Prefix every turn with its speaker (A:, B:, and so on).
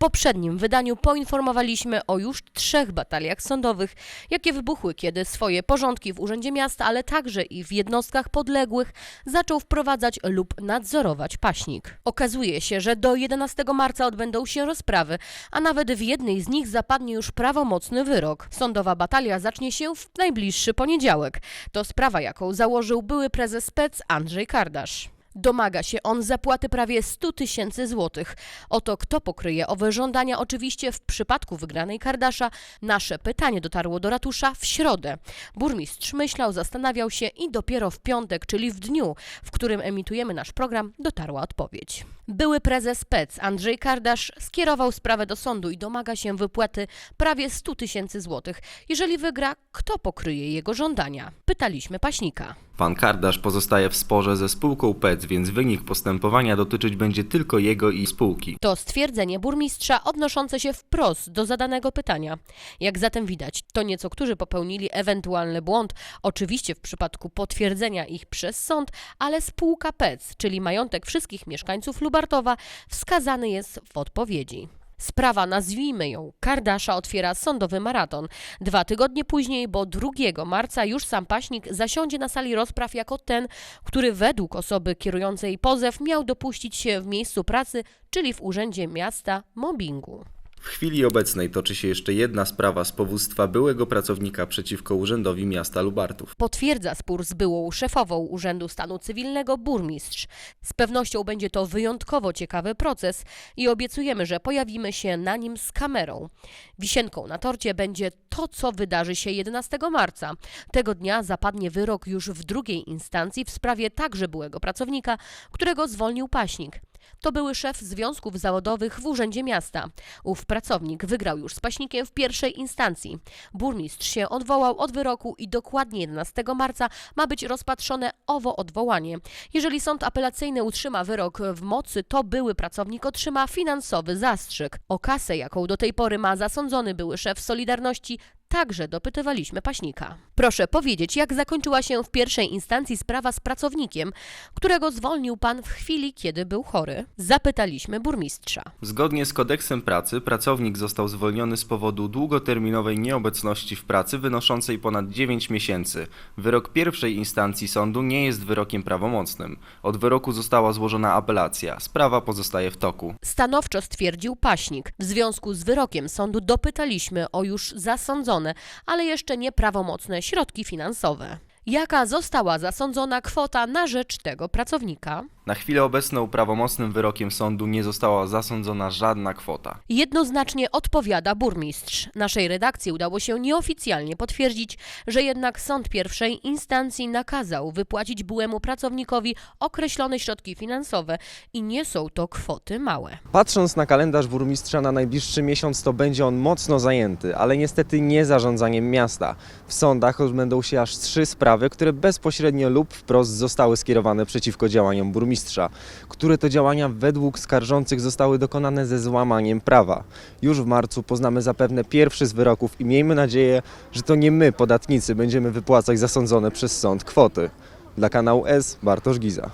A: poprzednim wydaniu poinformowaliśmy o już trzech bataliach sądowych, jakie wybuchły, kiedy swoje porządki w Urzędzie Miasta, ale także i w jednostkach podległych zaczął wprowadzać lub nadzorować paśnik. Okazuje się, że do 11 marca odbędą się rozprawy, a nawet w jednej z nich zapadnie już prawomocny wyrok. Sądowa batalia zacznie się w najbliższy poniedziałek. To sprawa, jaką założył były prezes PEC Andrzej Kardasz. Domaga się on zapłaty prawie 100 tysięcy złotych. Oto kto pokryje owe żądania, oczywiście w przypadku wygranej Kardasza, nasze pytanie dotarło do ratusza w środę. Burmistrz myślał, zastanawiał się i dopiero w piątek, czyli w dniu, w którym emitujemy nasz program, dotarła odpowiedź. Były prezes PEC Andrzej Kardasz skierował sprawę do sądu i domaga się wypłaty prawie 100 tysięcy złotych. Jeżeli wygra, kto pokryje jego żądania? Pytaliśmy paśnika.
B: Pan Kardasz pozostaje w sporze ze spółką PEC, więc wynik postępowania dotyczyć będzie tylko jego i spółki.
A: To stwierdzenie burmistrza odnoszące się wprost do zadanego pytania. Jak zatem widać, to nieco którzy popełnili ewentualny błąd, oczywiście w przypadku potwierdzenia ich przez sąd, ale spółka PEC, czyli majątek wszystkich mieszkańców Lubartowa, wskazany jest w odpowiedzi. Sprawa, nazwijmy ją, Kardasza otwiera sądowy maraton. Dwa tygodnie później, bo 2 marca już sam paśnik zasiądzie na sali rozpraw jako ten, który według osoby kierującej pozew miał dopuścić się w miejscu pracy, czyli w Urzędzie Miasta, mobbingu.
B: W chwili obecnej toczy się jeszcze jedna sprawa z powództwa byłego pracownika przeciwko Urzędowi Miasta Lubartów.
A: Potwierdza spór z byłą szefową Urzędu Stanu Cywilnego burmistrz. Z pewnością będzie to wyjątkowo ciekawy proces i obiecujemy, że pojawimy się na nim z kamerą. Wisienką na torcie będzie to, co wydarzy się 11 marca. Tego dnia zapadnie wyrok już w drugiej instancji w sprawie także byłego pracownika, którego zwolnił paśnik. To były szef związków zawodowych w Urzędzie Miasta. Ów pracownik wygrał już z paśnikiem w pierwszej instancji. Burmistrz się odwołał od wyroku i dokładnie 11 marca ma być rozpatrzone owo odwołanie. Jeżeli sąd apelacyjny utrzyma wyrok w mocy, to były pracownik otrzyma finansowy zastrzyk. O kasę, jaką do tej pory ma zasądzony były szef Solidarności, także dopytywaliśmy paśnika. Proszę powiedzieć, jak zakończyła się w pierwszej instancji sprawa z pracownikiem, którego zwolnił pan w chwili, kiedy był chory? Zapytaliśmy burmistrza.
B: Zgodnie z kodeksem pracy pracownik został zwolniony z powodu długoterminowej nieobecności w pracy wynoszącej ponad 9 miesięcy. Wyrok pierwszej instancji sądu nie jest wyrokiem prawomocnym. Od wyroku została złożona apelacja. Sprawa pozostaje w toku.
A: Stanowczo stwierdził paśnik. W związku z wyrokiem sądu dopytaliśmy o już zasądzone, ale jeszcze nieprawomocne środki finansowe. Jaka została zasądzona kwota na rzecz tego pracownika?
B: Na chwilę obecną prawomocnym wyrokiem sądu nie została zasądzona żadna kwota.
A: Jednoznacznie odpowiada burmistrz. Naszej redakcji udało się nieoficjalnie potwierdzić, że jednak sąd pierwszej instancji nakazał wypłacić byłemu pracownikowi określone środki finansowe i nie są to kwoty małe.
C: Patrząc na kalendarz burmistrza na najbliższy miesiąc, to będzie on mocno zajęty, ale niestety nie zarządzaniem miasta. W sądach odbędą się aż trzy sprawy, które bezpośrednio lub wprost zostały skierowane przeciwko działaniom burmistrza, które to działania według skarżących zostały dokonane ze złamaniem prawa. Już w marcu poznamy zapewne pierwszy z wyroków i miejmy nadzieję, że to nie my, podatnicy, będziemy wypłacać zasądzone przez sąd kwoty. Dla kanału S Bartosz Giza.